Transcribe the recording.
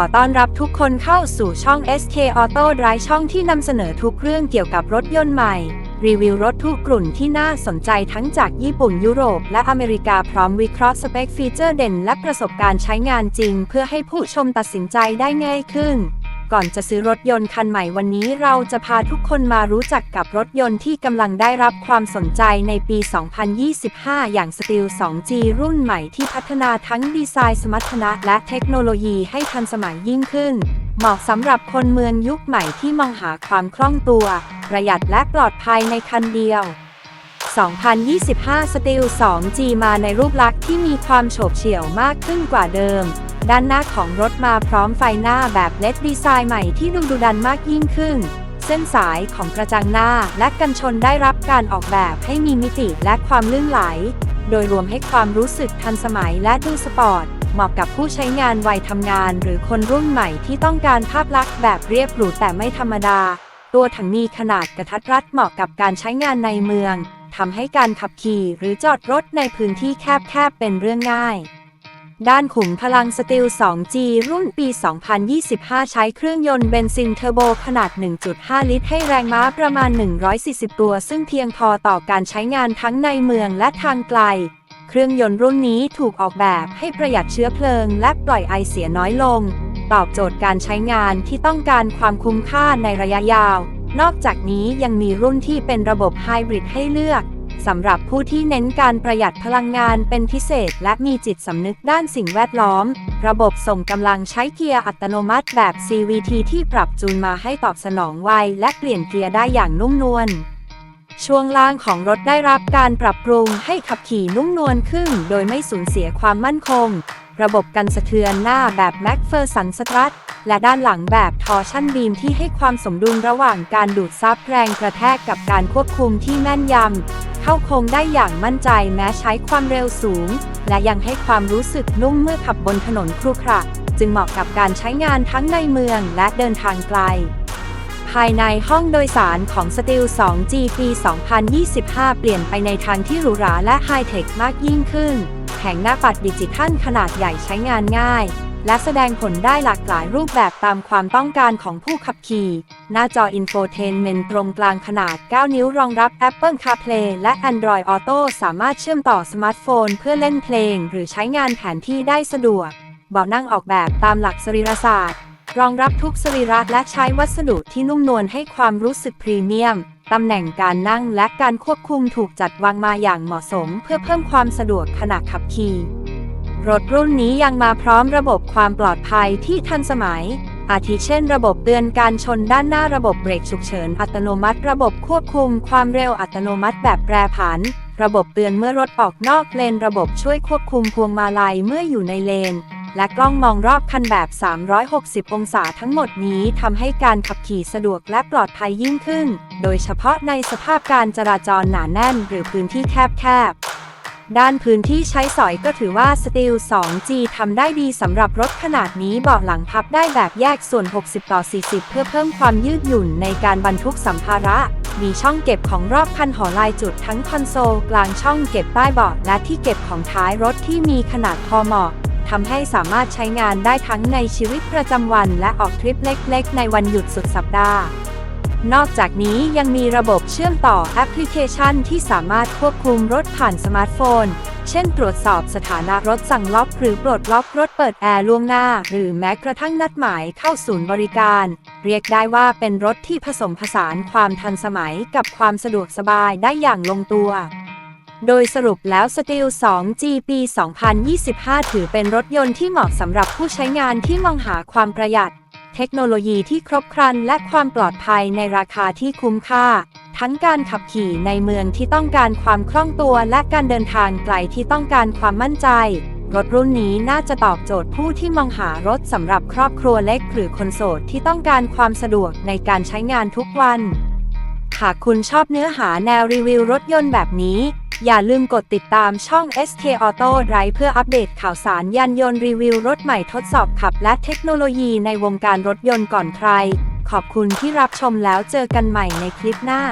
อต้อนรับทุกคนเข้าสู่ช่อง SK Auto Drive ช่องที่นำเสนอทุกเรื่องเกี่ยวกับรถยนต์ใหม่ รีวิวรถทุกกลุ่นที่น่าสนใจทั้งจากญี่ปุ่นยุโรป และอเมริกาพร้อมวิเคราะห์สเปคฟีเจอร์เด่น และประสบการณ์ใช้งานจริง เพื่อให้ผู้ชมตัดสินใจได้ง่ายขึ้น ก่อนจะซื้อรถยนต์คันใหม่วันนี้เราจะพาทุกคนมารู้จักกับรถยนต์ที่กำลังได้รับความสนใจในปี 2025 อย่าง Steel 2G รุ่นใหม่ที่พัฒนาทั้งดีไซน์สมรรถนะและเทคโนโลยีให้ทันสมัยยิ่งขึ้น เหมาะสำหรับคนเมืองยุคใหม่ที่มองหาความคล่องตัว ประหยัดและปลอดภัยในคันเดียว 2025 Steel 2G มาในรูปลักษณ์ที่มีความโฉบเฉี่ยวมากขึ้นกว่าเดิม ด้านหน้าของรถมาพร้อมไฟหน้าแบบเลดดีไซน์ใหม่ที่ดูดุดันมากยิ่งขึ้น เส้นสายของกระจังหน้าและกันชนได้รับการออกแบบให้มีมิติและความลื่นไหล โดยรวมให้ความรู้สึกทันสมัยและดูสปอร์ตเหมาะกับผู้ใช้งานวัยทำงาน หรือคนรุ่นใหม่ที่ต้องการภาพลักษณ์แบบเรียบหรูแต่ไม่ธรรมดา ตัวถังมีขนาดกระทัดรัดเหมาะกับการใช้งานในเมือง ทำให้การขับขี่หรือจอดรถในพื้นที่แคบๆเป็นเรื่องง่าย ด้านขุมพลังสตีล 2G รุ่นปี 2025 ใช้เครื่องยนต์เบนซินเทอร์โบขนาด 1.5 ลิตร ให้แรงม้าประมาณ 140 ตัว ซึ่งเพียงพอต่อการใช้งานทั้งในเมืองและทางไกล เครื่องยนต์รุ่นนี้ถูกออกแบบให้ประหยัดเชื้อเพลิง และปล่อยไอเสียน้อยลง ตอบโจทย์การใช้งานที่ต้องการความคุ้มค่าในระยะยาว นอกจากนี้ยังมีรุ่นที่เป็นระบบไฮบริดให้เลือกสำหรับผู้ที่เน้นการประหยัดพลังงานเป็นพิเศษ และมีจิตสำนึกด้านสิ่งแวดล้อม ระบบส่งกำลังใช้เกียร์อัตโนมัติแบบ CVT ที่ปรับจูนมาให้ตอบสนองไวและเปลี่ยนเกียร์ได้อย่างนุ่มนวลช่วงล่างของรถได้รับการปรับปรุงให้ขับขี่นุ่มนวลขึ้น โดยไม่สูญเสียความมั่นคง ระบบกันสะเทือนหน้าแบบ m a c p h e r s o n Strut และด้านหลังแบบทอชั่นบีมที่ให้ความสมดุลระหว่างการดูดซับแรงกระแทกกับการควบคุมที่แม่นยำ เข้าโค้งได้อย่างมั่นใจแม้ใช้ความเร็วสูง และยังให้ความรู้สึกนุ่มเมื่อขับบนถนนครุขระ จึงเหมาะกับการใช้งานทั้งในเมืองและเดินทางไกลายในห้องโดยสารของ Steel 2G ปี2025 เปลี่ยนไปในทางที่หรูหราและไฮเทคมากยิ่งขึ้น แผงหน้าปัดดิจิทัลขนาดใหญ่ใช้งานง่าย และแสดงผลได้หลากหลายรูปแบบตามความต้องการของผู้ขับขี่ หน้าจออินโฟเทนเมนต์ตรงกลางขนาด 9 นิ้วรองรับ Apple CarPlay และ Android Auto สามารถเชื่อมต่อสมาร์ทโฟน เพื่อเล่นเพลง หรือใช้งานแผนที่ได้สะดวกเบาะนั่งออกแบบตามหลักสรีรศาสตร์ รองรับทุกสรีระและใช้วัสดุที่นุ่มนวลให้ความรู้สึกพรีเมียม ตำแหน่งการนั่งและการควบคุมถูกจัดวางมาอย่างเหมาะสม เพื่อเพิ่มความสะดวกขณะขับขี่รถรุ่นนี้ยังมาพร้อมระบบความปลอดภัยที่ทันสมัย อาทิเช่น ระบบเตือนการชนด้านหน้าระบบเบรกฉุกเฉินอัตโนมัติ ระบบควบคุมความเร็วอัตโนมัติแบบแปรผัน ระบบเตือนเมื่อรถออกนอกเลน ระบบช่วยควบคุมพวงมาลัยเมื่ออยู่ในเลน และกล้องมองรอบคันแบบ 360 องศาทั้งหมดนี้ทำให้การขับขี่สะดวกและปลอดภัยยิ่งขึ้น โดยเฉพาะในสภาพการจราจรหนาแน่นหรือพื้นที่แคบๆ ด้านพื้นที่ใช้สอยก็ถือว่า Steel 2G ทำได้ดีสำหรับรถขนาดนี้เบาะหลังพับได้แบบแยกส่วน 60 ต่อ 40 เพื่อเพิ่มความยืดหยุ่นในการบรรทุกสัมภาระมีช่องเก็บของรอบคันหอลายจุดทั้งคอนโซลกลางช่องเก็บใต้เบาะและที่เก็บของท้ายรถที่มีขนาดพอเหมาะ ทำให้สามารถใช้งานได้ทั้งในชีวิตประจำวันและออกทริปเล็กๆ ในวันหยุดสุดสัปดาห์ นอกจากนี้ยังมีระบบเชื่อมต่อแอปพลิเคชันที่สามารถควบคุมรถผ่านสมาร์ทโฟน เช่นตรวจสอบสถานะรถสั่งล็อกหรือปลดล็อกรถเปิดแอร์ล่วงหน้า หรือแม้กระทั่งนัดหมายเข้าศูนย์บริการ เรียกได้ว่าเป็นรถที่ผสมผสานความทันสมัยกับความสะดวกสบายได้อย่างลงตัว โดยสรุปแล้ว Steel 2G ปี 2025 ถือเป็นรถยนต์ที่เหมาะสำหรับผู้ใช้งานที่มองหาความประหยัด เทคโนโลยีที่ครบครันและความปลอดภัยในราคาที่คุ้มค่า ทั้งการขับขี่ในเมืองที่ต้องการความคล่องตัวและการเดินทางไกลที่ต้องการความมั่นใจ รถรุ่นนี้น่าจะตอบโจทย์ผู้ที่มองหารถสำหรับครอบครัวเล็กหรือคนโสดที่ต้องการความสะดวกในการใช้งานทุกวัน หากคุณชอบเนื้อหาแนวรีวิวรถยนต์แบบนี้ อย่าลืมกดติดตามช่อง SK Auto Drive เพื่ออัปเดตข่าวสารยานยนต์รีวิวรถใหม่ทดสอบขับและเทคโนโลยีในวงการรถยนต์ก่อนใคร ขอบคุณที่รับชมแล้วเจอกันใหม่ในคลิปหน้า